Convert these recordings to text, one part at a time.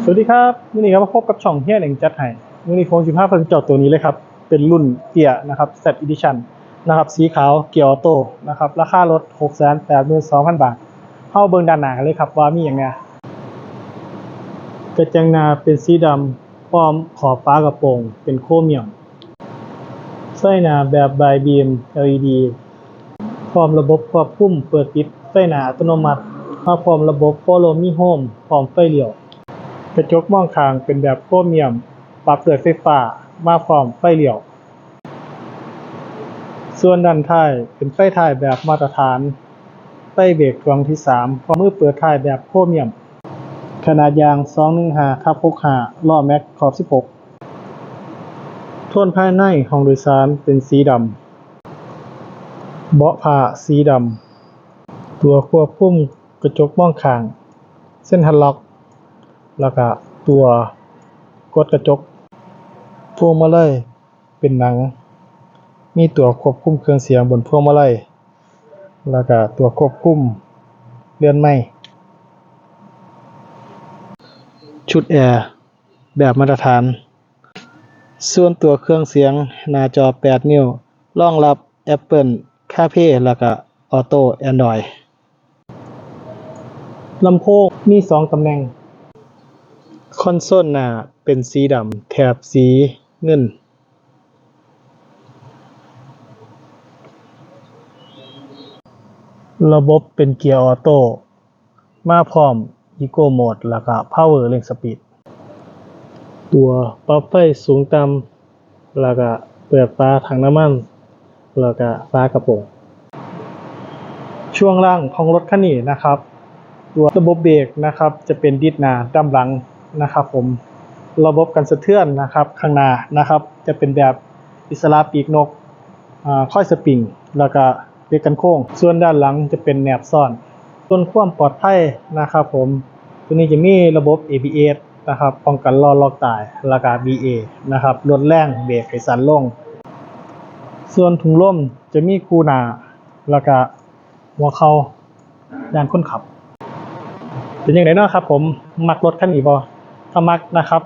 สวัสดีครับวันนี้ครับมาพบกับช่องเฮียเหน่งจัดให้วันนี้ผมสิบห้าเพิ่งจอดตัวนี้เลยครับ เป็นรุ่นเกียร์นะครับ Z Edition นะครับ สีขาวเกียร์ออโต้นะครับ ราคารถ6 8 2 0 0 0บาท เข้าเบิ่งด้านหน้ากันเลยครับ ว่ามีอย่างไงกระจังหนาเป็นสีดำพร้อมขอบฟ้ากระโปรงเป็นโครเมียมไฟหน้าแบบบายบีม LED พร้อมระบบควบคุมเปิดปิดไฟหน้าอัตโนมัติมาพร้อมระบบ Follow Me Home พร้อมไฟเลี้ยว กระจกมองข้างเป็นแบบโครเมียม ปรับด้วยไฟฟ้ามาพร้อมไฟเลี้ยว ส่วนด้านท้ายเป็นไฟท้ายแบบมาตรฐาน ไฟเบรกดวงที่3พร้อมมือเปิดท้ายแบบโครเมียม ขนาดยาง 215ทับ65ล้อแม็กขอบ 16โทนภายในห้องโดยสารเป็นสีดำเบาะผ้าสีดำตัวควบคุมกระจกมองข้าง เส้นฮันล็อก แล้วก็ตัวกดกระจกพวงมาลัยเป็นหนัง มีตัวควบคุมเครื่องเสียงบนพวงมาลัยแล้วก็ตัวควบคุมเลื่อนไม้ชุดแอร์แบบมาตรฐาน ส่วนตัวเครื่องเสียงหน้าจอ 8 นิ้ว รองรับ Apple CarPlay แล้วก็ Auto Android ลำโพงมี 2 ตำแหน่ง คอนโซลหน้าเป็นสีดำแถบสีเงิน ระบบเป็นเกียร์ออโต้ มาพร้อม Eco Mode แล้วก็ Power เร่งสปีด ตัวปรับไฟสูงต่ำแล้วก็เปิดฟ้าถังน้ำมัน แล้วก็ฟ้ากระโปรงช่วงล่างของรถคันนี้นะครับ ตัวระบบเบรกนะครับ จะเป็นดิสหน้าด้านหลัง นะครับผมระบบกันสะเทือนนะครับข้างหน้านะครับ จะเป็นแบบอิสระปีกนกค่อยสปริง แล้วก็เบรกกันโค้ง ส่วนด้านหลังจะเป็นแหนบซ่อนส่วนความปลอดภัยนะครับผมตัวนี้จะมีระบบ ABS นะครับป้องกันล้อล็อกตายแล้วก็ BA นะครับลดแรงเบรกให้สั่นลง ส่วนถุงลมจะมีคูนาแล้วก็หัวเข่าด้านคนขับ เป็นยังไงเนาะครับผม มักรถคันนี้บ่ ถ้ามักนะครับ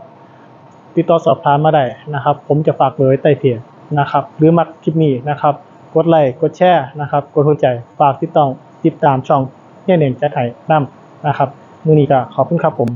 ติดต่อสอบถามมาได้นะครับ ผมจะฝากเบอร์ไว้ใต้เพจนะครับ หรือมักคลิปนี้นะครับ กดไลค์กดแชร์นะครับ กดหัวใจฝากติดต่อติดตามช่องเฮียเน่นจัดไห้นํนะครับมือนี้ก็ขอบคุณครับผม